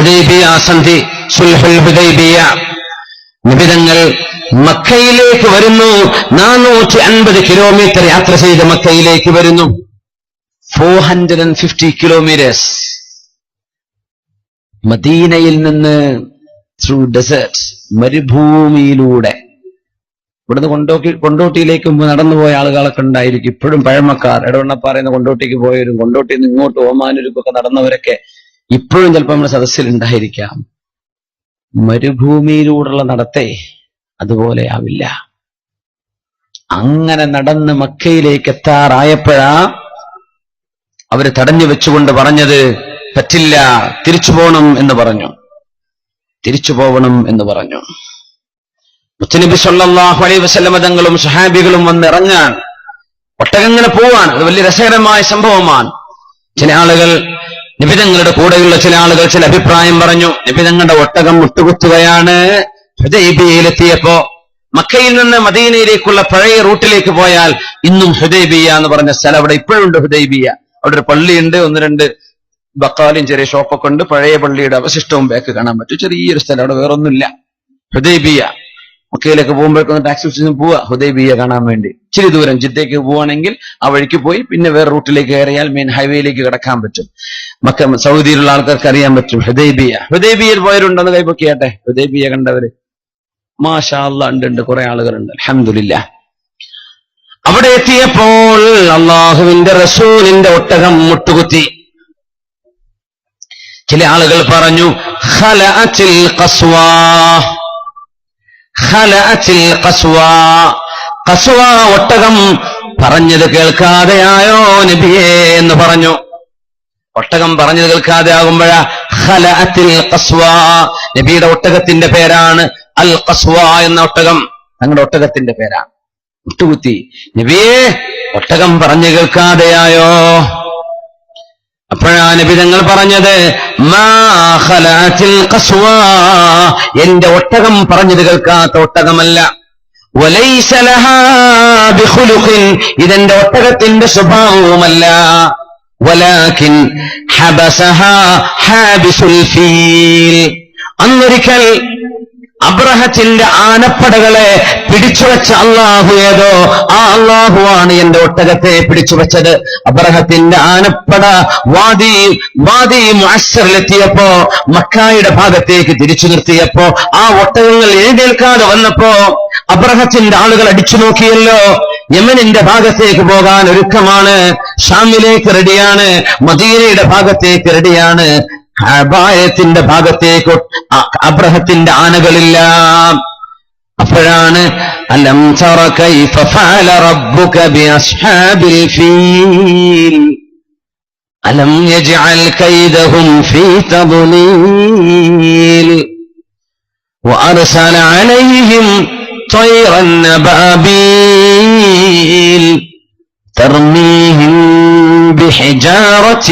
Hudaibiya സന്ധി സുൽഹുൽ Hudaibiya. നിബിതങ്ങൾ മക്കയിലേക്ക് വരുന്നു. നാനൂറ്റി അൻപത് കിലോമീറ്റർ യാത്ര ചെയ്ത് മക്കയിലേക്ക് വരുന്നു. Four hundred and fifty kilometres മദീനയിൽ നിന്ന് ത്രൂ ഡെസേർട്ട് മരുഭൂമിയിലൂടെ. ഇവിടുന്ന് കൊണ്ടോട്ടി കൊണ്ടോട്ടിയിലേക്ക് മുമ്പ് നടന്നുപോയ ആളുകളൊക്കെ ഉണ്ടായിരിക്കും. ഇപ്പോഴും പഴമക്കാർ ഇടവണ്ണപ്പാറയുന്ന കൊണ്ടോട്ടിക്ക് പോയവരും കൊണ്ടോട്ടിയിൽ നിന്ന് ഇങ്ങോട്ട് ഓമാനൂരുക്കൊക്കെ നടന്നവരൊക്കെ ഇപ്പോഴും ചിലപ്പോൾ നമ്മുടെ സദസ്സിൽ ഉണ്ടായിരിക്കാം. മരുഭൂമിയിലൂടെയുള്ള നടത്തെ അതുപോലെ ആവില്ല. അങ്ങനെ നടന്ന് മക്കയിലേക്ക് എത്താറായപ്പോഴാ അവർ തടഞ്ഞു വെച്ചുകൊണ്ട് പറഞ്ഞത് പറ്റില്ല തിരിച്ചു പോകണം എന്ന് പറഞ്ഞു. തിരിച്ചു പോകണം എന്ന് പറഞ്ഞു. മുത്തനബി സല്ലല്ലാഹു അലൈഹി വസല്ലമ തങ്ങളും സഹാബികളും വന്ന് ഇറങ്ങാൻ ഒട്ടകങ്ങനെ പോവാൻ. അത് വലിയ രസകരമായ സംഭവമാണ്. ചില ആളുകൾ നിബിതങ്ങളുടെ കൂടെയുള്ള ചില ആളുകൾ ചില അഭിപ്രായം പറഞ്ഞു. നിബിതങ്ങളുടെ ഒട്ടകം മുട്ടുകുത്തുകയാണ്. ഹുദൈബിയയിലെത്തിയപ്പോ മക്കയിൽ നിന്ന് മദീനയിലേക്കുള്ള പഴയ റൂട്ടിലേക്ക് പോയാൽ ഇന്നും ഹുദൈബിയ എന്ന് പറഞ്ഞ സ്ഥലം അവിടെ ഇപ്പോഴുണ്ട് ഹുദൈബിയ. അവിടെ ഒരു പള്ളിയുണ്ട്. ഒന്ന് രണ്ട് ബക്കാലും ചെറിയ ഷോപ്പൊക്കെ ഉണ്ട്. പഴയ പള്ളിയുടെ അവശിഷ്ടവും ബാക്ക് കാണാൻ പറ്റും. ചെറിയൊരു സ്ഥലം. അവിടെ വേറൊന്നുമില്ല. ഹുദൈബിയ. മക്കയിലേക്ക് പോകുമ്പോഴേക്കൊന്ന് ടാക്സി സ്റ്റേഷൻ പോവുക ഹുദൈബിയ കാണാൻ വേണ്ടി. ഇച്ചിരി ദൂരം ജിദ്ദയ്ക്ക് പോവുകയാണെങ്കിൽ ആ വഴിക്ക് പോയി പിന്നെ വേറെ റൂട്ടിലേക്ക് കയറിയാൽ മെയിൻ ഹൈവേയിലേക്ക് കിടക്കാൻ പറ്റും. മക്ക സൗദിയിലുള്ള ആൾക്കാർക്ക് അറിയാൻ പറ്റും ഹുദൈബിയ ഹുദൈബിയയിൽ പോയവരുണ്ടെന്ന് കൈപ്പൊക്കിയാട്ടെ ഹുദൈബിയ കണ്ടവര്. മാഷാ ഉണ്ട് ഉണ്ട് കുറെ ആളുകളുണ്ട്. അലഹമില്ല അവിടെ എത്തിയപ്പോൾ അള്ളാഹുവിന്റെ റസൂലിന്റെ ഒട്ടകം മുട്ടുകുത്തി. ചില ആളുകൾ പറഞ്ഞു ഖലഅത്തിൽ ഖസ്വാ. ഒട്ടകം പറഞ്ഞത് കേൾക്കാതെയായോ നബിയേ എന്ന് പറഞ്ഞു. ഒട്ടകം പറഞ്ഞത് കേൾക്കാതെ ആകുമ്പോഴാ ഖലഅത്തിൽ ഖസ്വാ. നബിയുടെ ഒട്ടകത്തിന്റെ പേരാണ് അൽ കസ്വ എന്ന ഒട്ടകം. ഞങ്ങളുടെ ഒട്ടകത്തിന്റെ പേരാണ്. മുട്ടുകുത്തി നബിയേ ഒട്ടകം പറഞ്ഞു കേൾക്കാതെയായോ? അപ്പോഴാ നബി തങ്ങൾ പറഞ്ഞത് എന്റെ ഒട്ടകം പറഞ്ഞത് കേൾക്കാത്ത ഒട്ടകമല്ല. ഇതെന്റെ ഒട്ടകത്തിന്റെ സ്വഭാവവുമല്ല. ഹാബിസുൽ ഫീൽ. അന്നൊരിക്കൽ അബ്രഹത്തിന്റെ ആനപ്പടകളെ പിടിച്ചുവെച്ച അള്ളാഹു ഏതോ? ആ അള്ളാഹു ആണ് എന്റെ ഒട്ടകത്തെ പിടിച്ചുവെച്ചത്. അബ്രഹത്തിന്റെ ആനപ്പട വാദി വാദി മാസ്റ്ററിലെത്തിയപ്പോ മക്കായുടെ ഭാഗത്തേക്ക് തിരിച്ചു നിർത്തിയപ്പോ ആ ഒട്ടകങ്ങൾ എഴുന്നേൽക്കാതെ വന്നപ്പോ അബ്രഹത്തിന്റെ ആളുകൾ അടിച്ചു നോക്കിയല്ലോ. യമനിന്റെ ഭാഗത്തേക്ക് പോകാൻ ഒരുക്കമാണ്. ഷാമിലേക്ക് റെഡിയാണ്. മദീനയുടെ ഭാഗത്തേക്ക് റെഡിയാണ്. അപായത്തിന്റെ ഭാഗത്തേക്ക് അ- അബ്രഹത്തിന്റെ ആനകളില്ല അപ്പോഴാണ് അലം തറ കൈഫ ഫഅല റബ്ബുക ബിഅസ്ഹാബിൽ ഫീൽ അലം യജ്അൽ കൈദഹും ഫീ തദ്ലീൽ وأرسل عليهم طيرا نبابيل ترميهم بحجارة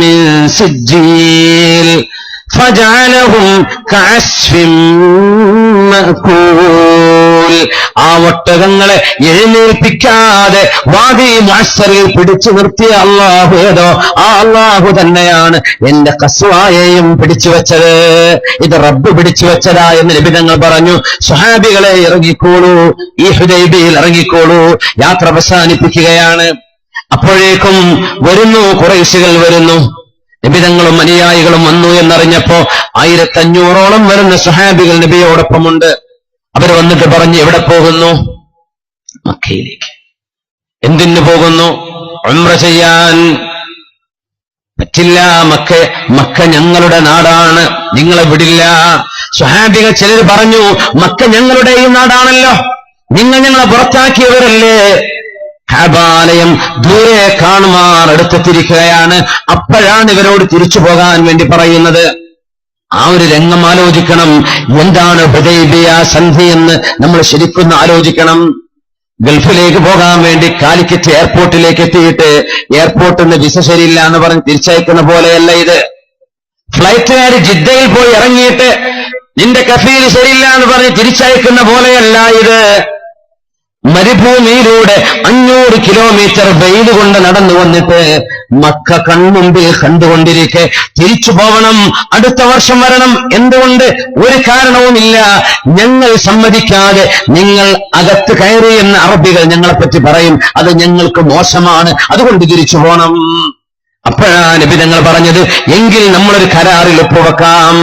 من سجيل فجعلهم كعسف مأكول ആ ഒട്ടകങ്ങളെ എഴുന്നേൽപ്പിക്കാതെ വാദി മാസ്റ്ററിൽ പിടിച്ചു നിർത്തിയ അള്ളാഹു ഏതോ ആ അള്ളാഹു തന്നെയാണ് എന്റെ കസ്വായെയും പിടിച്ചു വെച്ചത് ഇത് റബ്ബ് പിടിച്ചു വെച്ചതാ എന്ന് ലഭിതങ്ങൾ പറഞ്ഞു സുഹാബികളെ ഇറങ്ങിക്കോളൂ ഈ ഹുദൈബിയിൽ ഇറങ്ങിക്കോളൂ യാത്ര അവസാനിപ്പിക്കുകയാണ് അപ്പോഴേക്കും വരുന്നു കുറേശികൾ വരുന്നു. നിബിതങ്ങളും അനുയായികളും വന്നു എന്നറിഞ്ഞപ്പോ ആയിരത്തഞ്ഞൂറോളം വരുന്ന സുഹാബികൾ നബിയോടൊപ്പമുണ്ട്. അവർ വന്നിട്ട് പറഞ്ഞ് എവിടെ പോകുന്നു? മക്കയിലേക്ക്. എന്തിനു പോകുന്നു? ഉംറ ചെയ്യാൻ. പറ്റില്ല മക്ക മക്ക ഞങ്ങളുടെ നാടാണ്. നിങ്ങളെ വിടില്ല. സ്വഹാബികൾ ചിലർ പറഞ്ഞു മക്ക ഞങ്ങളുടെയും നാടാണല്ലോ. നിങ്ങൾ ഞങ്ങളെ പുറത്താക്കിയവരല്ലേ? ഹാബാലയം ദൂരെ കാണുമാർ എടുത്തെത്തിരിക്കുകയാണ് അപ്പോഴാണ് ഇവരോട് തിരിച്ചു പോകാൻ വേണ്ടി പറയുന്നത്. ആ ഒരു രംഗം ആലോചിക്കണം. എന്താണ് ഹുദൈബിയ സന്ധി എന്ന് നമ്മൾ ശരിക്കും ആലോചിക്കണം. ഗൾഫിലേക്ക് പോകാൻ വേണ്ടി കാലിക്കറ്റ് എയർപോർട്ടിലേക്ക് എത്തിയിട്ട് എയർപോർട്ടിൽ നിന്ന് വിസ ശരിയില്ല എന്ന് പറഞ്ഞ് തിരിച്ചയക്കുന്ന പോലെയല്ല ഇത്. ഫ്ലൈറ്റുകാർ ജിദ്ദയിൽ പോയി ഇറങ്ങിയിട്ട് നിന്റെ കഫീൽ ശരിയില്ല എന്ന് പറഞ്ഞ് തിരിച്ചയക്കുന്ന പോലെയല്ല ഇത്. മരുഭൂമിയിലൂടെ അഞ്ഞൂറ് കിലോമീറ്റർ വെയിൽ കൊണ്ട് നടന്നു വന്നിട്ട് മക്ക കൺമുമ്പിൽ കണ്ടുകൊണ്ടിരിക്കെ തിരിച്ചു പോകണം അടുത്ത വർഷം വരണം. എന്തുകൊണ്ട്? ഒരു കാരണവുമില്ല. ഞങ്ങൾ സമ്മതിക്കാതെ നിങ്ങൾ അകത്ത് കയറി എന്ന അറബികൾ ഞങ്ങളെപ്പറ്റി പറയും. അത് ഞങ്ങൾക്ക് മോശമാണ്. അതുകൊണ്ട് തിരിച്ചു പോകണം അപ്പോഴാണ് നബി ഞങ്ങൾ പറഞ്ഞത് എങ്കിൽ നമ്മളൊരു കരാറിൽ ഒപ്പുവെക്കാം.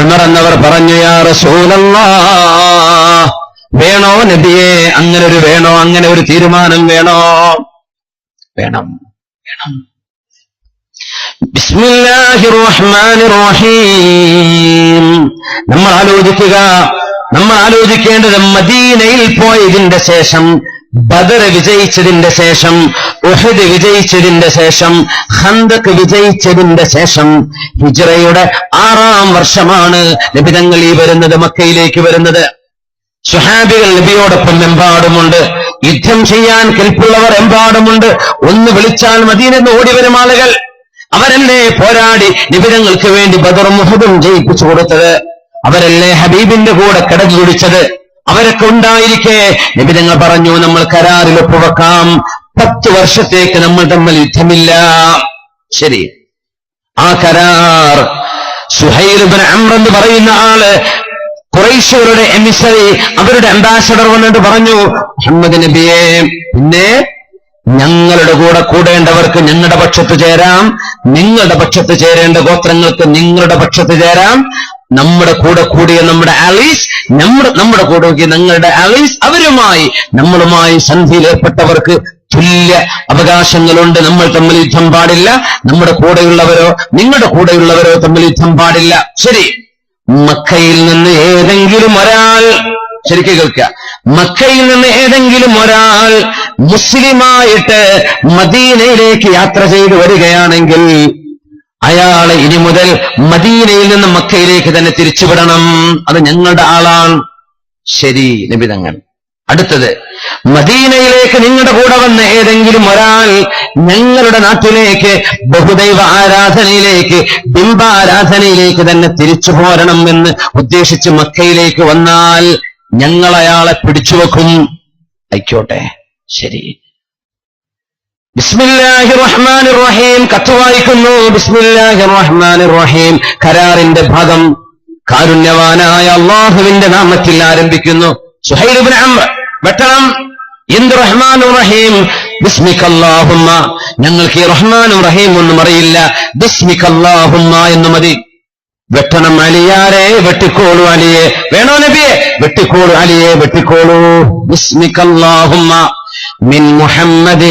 എന്നറന്നവർ പറഞ്ഞു യാ റസൂലല്ലാ വേണോ നബിയെ? അങ്ങനെ ഒരു വേണോ? അങ്ങനെ ഒരു തീരുമാനം വേണോ? വേണം. വേണം. നമ്മൾ ആലോചിക്കുക. നമ്മൾ ആലോചിക്കേണ്ടത് മദീനയിൽ പോയതിന്റെ ശേഷം ബദർ വിജയിച്ചതിന്റെ ശേഷം ഉഹദ് വിജയിച്ചതിന്റെ ശേഷം ഹന്തക് വിജയിച്ചതിന്റെ ശേഷം ഹിജറയുടെ ആറാം വർഷമാണ് നബിതങ്ങൾ ഈ വരുന്നത് മക്കയിലേക്ക് വരുന്നത്. സുഹാബികൾ നബിയോടൊപ്പം എമ്പാടുമുണ്ട്. യുദ്ധം ചെയ്യാൻ കെൽപ്പുള്ളവർ എമ്പാടുമുണ്ട്. ഒന്ന് വിളിച്ചാൽ മതിയെന്ന് ഓടി വരും ആളുകൾ. അവരല്ലേ പോരാടി നിബിരങ്ങൾക്ക് വേണ്ടി ബദറും മുഹദും ജയിപ്പിച്ചു കൊടുത്തത്? അവരല്ലേ ഹബീബിന്റെ കൂടെ കിടന്നു കുടിച്ചത് അവരൊക്കെ ഉണ്ടായിരിക്കെ. നിബിരങ്ങൾ പറഞ്ഞു നമ്മൾ കരാറിൽ ഒപ്പുവെക്കാം പത്ത് വർഷത്തേക്ക് നമ്മൾ തമ്മിൽ യുദ്ധമില്ല. ശരി. ആ കരാർ സുഹൈൽ അമ്രെന്ന് പറയുന്ന ആൾ കുറേശ്യവരുടെ എമിസറി അവരുടെ അംബാസഡർ വന്നിട്ട് പറഞ്ഞു മുഹമ്മദ് നബിയെ പിന്നെ ഞങ്ങളുടെ കൂടെ കൂടേണ്ടവർക്ക് ഞങ്ങളുടെ പക്ഷത്ത് ചേരാം നിങ്ങളുടെ പക്ഷത്ത് ചേരേണ്ട ഗോത്രങ്ങൾക്ക് നിങ്ങളുടെ പക്ഷത്ത് ചേരാം നമ്മുടെ കൂടെ കൂടിയ നമ്മുടെ ആലീസ് നമ്മുടെ നമ്മുടെ കൂടെ നോക്കിയ നിങ്ങളുടെ ആലീസ് അവരുമായി നമ്മളുമായി സന്ധിയിൽ ഏർപ്പെട്ടവർക്ക് തുല്യ അവകാശങ്ങളുണ്ട് നമ്മൾ തമ്മിൽ യുദ്ധം പാടില്ല നമ്മുടെ കൂടെയുള്ളവരോ നിങ്ങളുടെ കൂടെയുള്ളവരോ തമ്മിൽ യുദ്ധം പാടില്ല. ശരി. മക്കയിൽ നിന്ന് ഏതെങ്കിലും ഒരാൾ ശരിക്കും കേൾക്കുക. മക്കയിൽ നിന്ന് ഏതെങ്കിലും ഒരാൾ മുസ്ലിമായിട്ട് മദീനയിലേക്ക് യാത്ര ചെയ്തു വരികയാണെങ്കിൽ അയാളെ ഇനി മുതൽ മദീനയിൽ നിന്ന് മക്കയിലേക്ക് തന്നെ തിരിച്ചുവിടണം. അത് ഞങ്ങളുടെ ആളാണ്. ശരി നിബിതങ്ങൾ അടുത്തത് മദീനയിലേക്ക് നിങ്ങളുടെ കൂടെ വന്ന ഏതെങ്കിലും ഒരാൾ ഞങ്ങളുടെ നാട്ടിലേക്ക് ബഹുദൈവ ആരാധനയിലേക്ക് ബിംബാരാധനയിലേക്ക് തന്നെ തിരിച്ചു പോരണം എന്ന് ഉദ്ദേശിച്ച് മക്കയിലേക്ക് വന്നാൽ ഞങ്ങൾ അയാളെ പിടിച്ചുവെക്കും ആയിക്കോട്ടെ ശരി. ബിസ്മില്ലാഹി റഹ്മാൻ റഹീം കത്ത് വായിക്കുന്നു. ബിസ്മില്ലാഹി റഹ്മാൻ റഹീം കരാറിന്റെ ഭാഗം കാരുണ്യവാനായ അള്ളാഹുവിന്റെ നാമത്തിൽ ആരംഭിക്കുന്നു. സുഹൈലുബിൻ അമ്ര വെട്ടണം എന്ത് റഹ്മാനും റഹീം ബിസ്മിക്കല്ലാഹുമ്മ ഞങ്ങൾക്ക് ഈ റഹ്മാനും റഹീം ഒന്നും അറിയില്ല ബിസ്മിക്കല്ലാഹുമ്മ എന്ന് മതി വെട്ടണം അലിയാരെ വെട്ടിക്കോളൂ അലിയെ വേണോ നബിയെ വെട്ടിക്കോളൂ അലിയെ വെട്ടിക്കോളൂ ബിസ്മിക്കല്ലാഹുമ്മ من محمد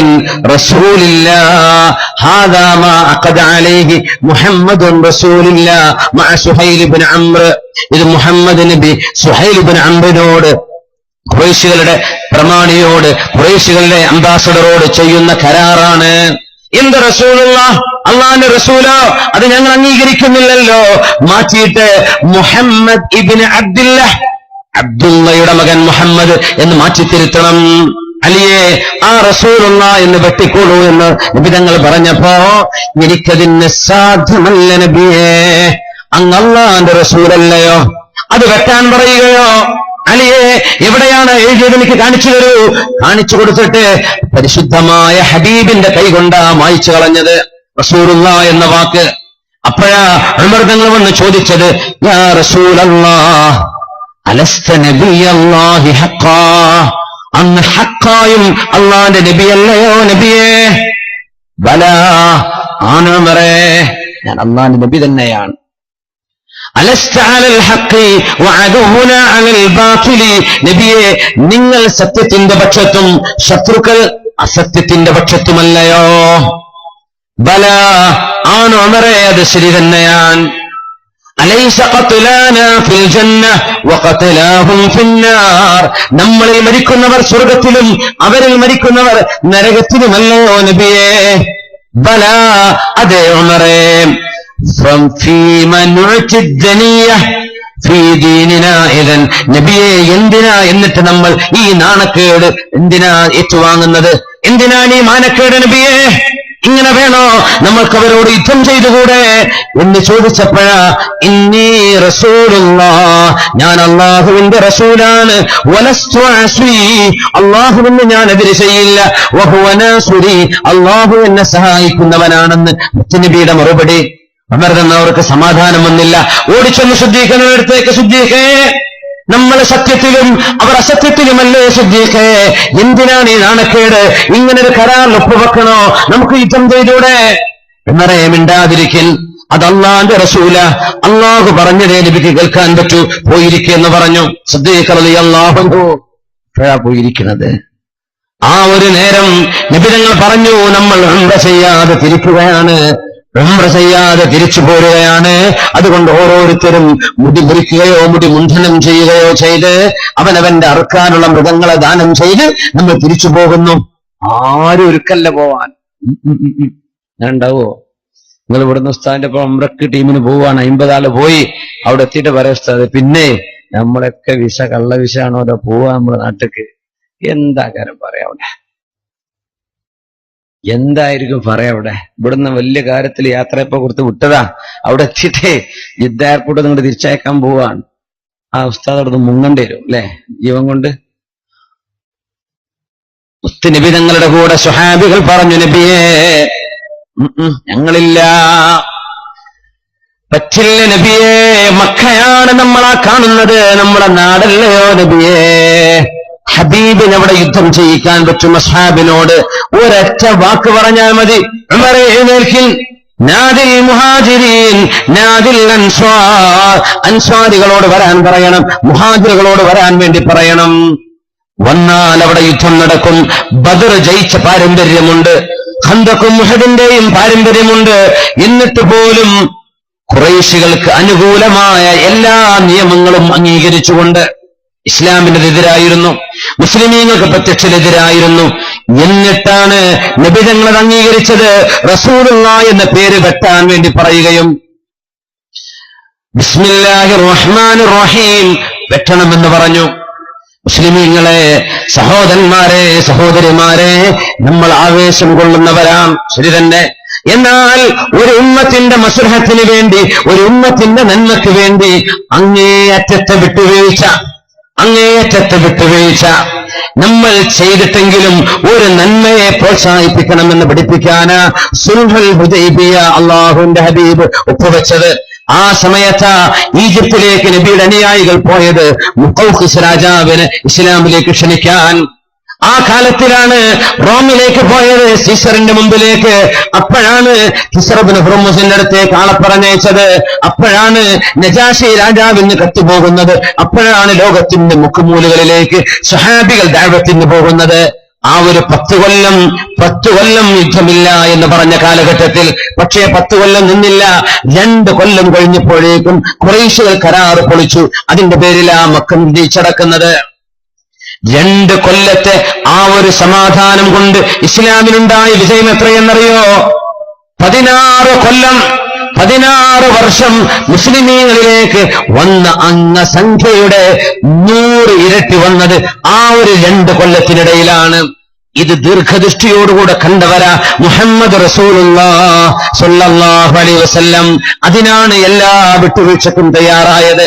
رسول الله هذا ما عقد عليه محمد رسول الله مع سهيل بن عمرو ഇത് മുഹമ്മദ് നബി സുഹൈൽ ബിൻ അംബിനോട് ഖുറൈശികളുടെ പ്രമാണിയോട് കുറേശികളുടെ അംബാസഡറോട് ചെയ്യുന്ന കരാറാണ്. എന്ത് റസൂലുള്ള അള്ളാന്റെ റസൂലോ? അത് ഞങ്ങൾ അംഗീകരിക്കുന്നില്ലല്ലോ. മാറ്റിയിട്ട് മുഹമ്മദ് ഇബിന് അബ്ദുല്ല അബ്ദുള്ളയുടെ മകൻ മുഹമ്മദ് എന്ന് മാറ്റിത്തിരുത്തണം അലിയെ ആ റസൂലുള്ള എന്ന് വെട്ടിക്കോളൂ എന്ന് നിബിതങ്ങൾ പറഞ്ഞപ്പോ എനിക്കതിന് സാധ്യമല്ല നബിയെ. അങ്ങല്ലാന്റെ റസൂലല്ലയോ? അത് വെട്ടാൻ പറയുകയോ? അലിയെ എവിടെയാണ് എഴുതിയത്? എനിക്ക് കാണിച്ചു തരൂ. കാണിച്ചു കൊടുത്തിട്ട് പരിശുദ്ധമായ ഹബീബിന്റെ കൈകൊണ്ടാ മായിച്ചു കളഞ്ഞത് റസൂറുള്ള എന്ന വാക്ക്. അപ്പോഴാ അമൃതങ്ങൾ വന്ന് ചോദിച്ചത് യാ റസൂലല്ലാ അലസ്ത നബിയല്ലാഹി അള്ളാന്റെ നബിയല്ലയോ നബിയേ? ബല ആണ് മറേ ഞാൻ അള്ളാന്റെ നബി തന്നെയാണ്. നബിയെ നിങ്ങൾ സത്യത്തിന്റെ പക്ഷത്തും ശത്രുക്കൾ അസത്യത്തിന്റെ പക്ഷത്തുമല്ലയോ? ബല ആണോ അമറേ അത് ശരി തന്നെയാൻ നമ്മളിൽ മരിക്കുന്നവർ സ്വർഗത്തിലും അവരിൽ മരിക്കുന്നവർ നരകത്തിലുമല്ലയോ നബിയേ. ബല അതേ ഉമറേ. നബിയെ എന്തിനാ എന്നിട്ട് നമ്മൾ ഈ നാണക്കേട് എന്തിനാ ഏറ്റുവാങ്ങുന്നത്? എന്തിനാണ് ഈ മാനക്കേട് നബിയെ? ഇങ്ങനെ വേണോ? നമ്മൾക്ക് അവരോട് യുദ്ധം ചെയ്തുകൂടെ? എന്ന് ചോദിച്ചപ്പോഴാ ഇന്നീ റസൂലുള്ള ഞാൻ അള്ളാഹുവിന്റെ റസൂലാണ്. അള്ളാഹുവിന് ഞാൻ എതിര് ചെയ്യില്ല. വഹുവ നാസുരി. അള്ളാഹു എന്നെ സഹായിക്കുന്നവനാണെന്ന്. മുത്തനബിയുടെ മറുപടി അമർതെന്നവർക്ക് സമാധാനം വന്നില്ല. ഓടിച്ചെന്ന് ശുദ്ധീകരണത്തേക്ക് ശുദ്ധീകേ നമ്മൾ സത്യത്തിലും അവർ അസത്യത്തിലുമല്ലേ ശ്രദ്ധിക്കേ എന്തിനാണ് ഈ നാണക്കേട്? ഇങ്ങനെ ഒരു കരാർ ഒപ്പുവെക്കണോ? നമുക്ക് യുദ്ധം ചെയ്തൂടെ? എന്നറിയാൻ മിണ്ടാതിരിക്കൽ. അത് അള്ളാന്റെ റസൂല. അള്ളാഹു പറഞ്ഞതേ നബിക്ക് കേൾക്കാൻ പറ്റൂ. പോയിരിക്കെന്ന് പറഞ്ഞു. ശ്രദ്ധീകളി അള്ളാഹു എപ്പോഴാ പോയിരിക്കുന്നത് ആ ഒരു നേരം നിബിതങ്ങൾ പറഞ്ഞു നമ്മൾ ഉണ്ട ചെയ്യാതെ തിരിക്കുകയാണ്. ഉംറ ചെയ്യാതെ തിരിച്ചു പോരുകയാണ്. അതുകൊണ്ട് ഓരോരുത്തരും മുടി മുറിക്കുകയോ മുടി മുണ്ഡനം ചെയ്യുകയോ ചെയ്ത് അവനവന്റെ അറുക്കാനുള്ള മൃഗങ്ങളെ ദാനം ചെയ്ത് നമ്മൾ തിരിച്ചു പോകുന്നു. ആരും ഒരുക്കല്ല പോവാൻ. ഞാൻ ഉണ്ടാവോ നിങ്ങൾ ഇവിടുന്ന് ഉസ്താദിന്റെ ഒപ്പം ഉംറക്ക് ടീമിന് പോവാണ് അമ്പതാൾ പോയി. അവിടെ എത്തിയിട്ട് പറയാം പിന്നെ നമ്മളൊക്കെ വിഷ കള്ള വിശ ആണോ പോവാ നമ്മുടെ നാട്ടിക്ക്? എന്താ കാര്യം പറയാം അവിടെ? എന്തായിരിക്കും പറയാം അവിടെ? ഇവിടുന്ന് വലിയ കാര്യത്തിൽ യാത്രയപ്പോ കൊടുത്ത് വിട്ടതാ. അവിടെ എത്തിയിട്ടേ ജിദ്ദ എയർപോർട്ട് നിങ്ങൾ തിരിച്ചയക്കാൻ പോവാണ്. ആ ഉസ്താദ് അവിടുന്ന് മുങ്ങേണ്ടി വരും അല്ലെ? ജീവൻ കൊണ്ട്. നബി തങ്ങളുടെ കൂടെ സുഹാബികൾ പറഞ്ഞു നബിയേ ഞങ്ങളില്ല. പറ്റില്ല നബിയേ മക്കയാണ് നമ്മളാ കാണുന്നത്. നമ്മളെ നാടല്ലയോ നബിയേ? ഹബീബിന് അവിടെ യുദ്ധം ചെയ്യിക്കാൻ പറ്റും അസ്ഹാബിനോട് ഒരൊറ്റ വാക്ക് പറഞ്ഞാൽ മതി. എഴുന്നേൽക്കിൻ നാദിൽ നാദിൽ വരാൻ പറയണം മുഹാജിറുകളോട് വരാൻ വേണ്ടി പറയണം. വന്നാൽ അവിടെ യുദ്ധം നടക്കും. ബദർ ജയിച്ച പാരമ്പര്യമുണ്ട്. ഹന്തക്കും മുഹദിന്റെയും പാരമ്പര്യമുണ്ട്. എന്നിട്ട് പോലും കുറേശികൾക്ക് അനുകൂലമായ എല്ലാ നിയമങ്ങളും അംഗീകരിച്ചുകൊണ്ട് ഇസ്ലാമിനെതിരായിരുന്നു മുസ്ലിമീങ്ങൾക്ക് പ്രത്യക്ഷനെതിരായിരുന്നു. എന്നിട്ടാണ് നബിതങ്ങൾ അംഗീകരിച്ചത്. റസൂലുള്ള എന്ന പേര് വെട്ടാൻ വേണ്ടി പറയുകയും ബിസ്മില്ലാഹി റഹ്മാൻ റഹീം വെട്ടണമെന്ന് പറഞ്ഞു. മുസ്ലിമീങ്ങളെ സഹോദരന്മാരെ സഹോദരിമാരെ നമ്മൾ ആവേശം കൊള്ളുന്നവരാം ശരി തന്നെ. എന്നാൽ ഒരു ഉമ്മത്തിന്റെ മസുഹത്തിന് വേണ്ടി ഒരു ഉമ്മത്തിന്റെ നന്മയ്ക്ക് വേണ്ടി അങ്ങേ അറ്റത്തെ വിട്ടുവീഴ്ച. അങ്ങേയറ്റത്തെ വിട്ടുവീഴ്ച. നമ്മൾ ചെയ്തിട്ടെങ്കിലും ഒരു നന്മയെ പ്രോത്സാഹിപ്പിക്കണമെന്ന് പഠിപ്പിക്കാന് സുൽഹൽ ഹുദൈബിയ അള്ളാഹുന്റെ ഹബീബ് ഒപ്പുവെച്ചത്. ആ സമയത്ത് ഈജിപ്തിലേക്ക് നബിയുടെ അനുയായികൾ പോയത് മുക്കൗഖിസ് രാജാവിന് ഇസ്ലാമിലേക്ക് ക്ഷണിക്കാൻ. ആ കാലത്തിലാണ് റോമിലേക്ക് പോയത് സീസറിന്റെ മുമ്പിലേക്ക്. അപ്പോഴാണ് ഹിസറബിന് ഹുറമുസിന്റെ അടുത്തേക്ക് ആളെ പറഞ്ഞയച്ചത് അപ്പോഴാണ് നജാഷി രാജാവിന് കത്തുപോകുന്നത് അപ്പോഴാണ് ലോകത്തിന്റെ മുക്കുമൂലുകളിലേക്ക് സഹാബികൾ ദൈവത്തിന് പോകുന്നത്. ആ ഒരു പത്ത് കൊല്ലം പത്ത് കൊല്ലം യുദ്ധമില്ല എന്ന് പറഞ്ഞ കാലഘട്ടത്തിൽ. പക്ഷേ പത്ത് കൊല്ലം നിന്നില്ല. രണ്ട് കൊല്ലം കഴിഞ്ഞപ്പോഴേക്കും കുറേശ്ശികൾ കരാറ് പൊളിച്ചു. അതിന്റെ പേരിലാ മക്കം ജയിച്ചടക്കുന്നത് രണ്ട് കൊല്ലത്തെ ആ ഒരു സമാധാനം കൊണ്ട് ഇസ്ലാമിനുണ്ടായ വിജയം എത്രയെന്നറിയോ? പതിനാറ് കൊല്ലം പതിനാറ് വർഷം മുസ്ലിമീങ്ങളിലേക്ക് വന്ന അംഗസംഖ്യയുടെ നൂറ് ഇരട്ടി വന്നത് ആ ഒരു രണ്ട് കൊല്ലത്തിനിടയിലാണ്. ഇത് ദീർഘദൃഷ്ടിയോടുകൂടെ കണ്ടവരാ മുഹമ്മദ് റസൂലുള്ള സല്ലല്ലാഹു അലൈഹി വസല്ലം അതിനാണ് എല്ലാ വിട്ടുവീഴ്ചക്കും തയ്യാറായത്.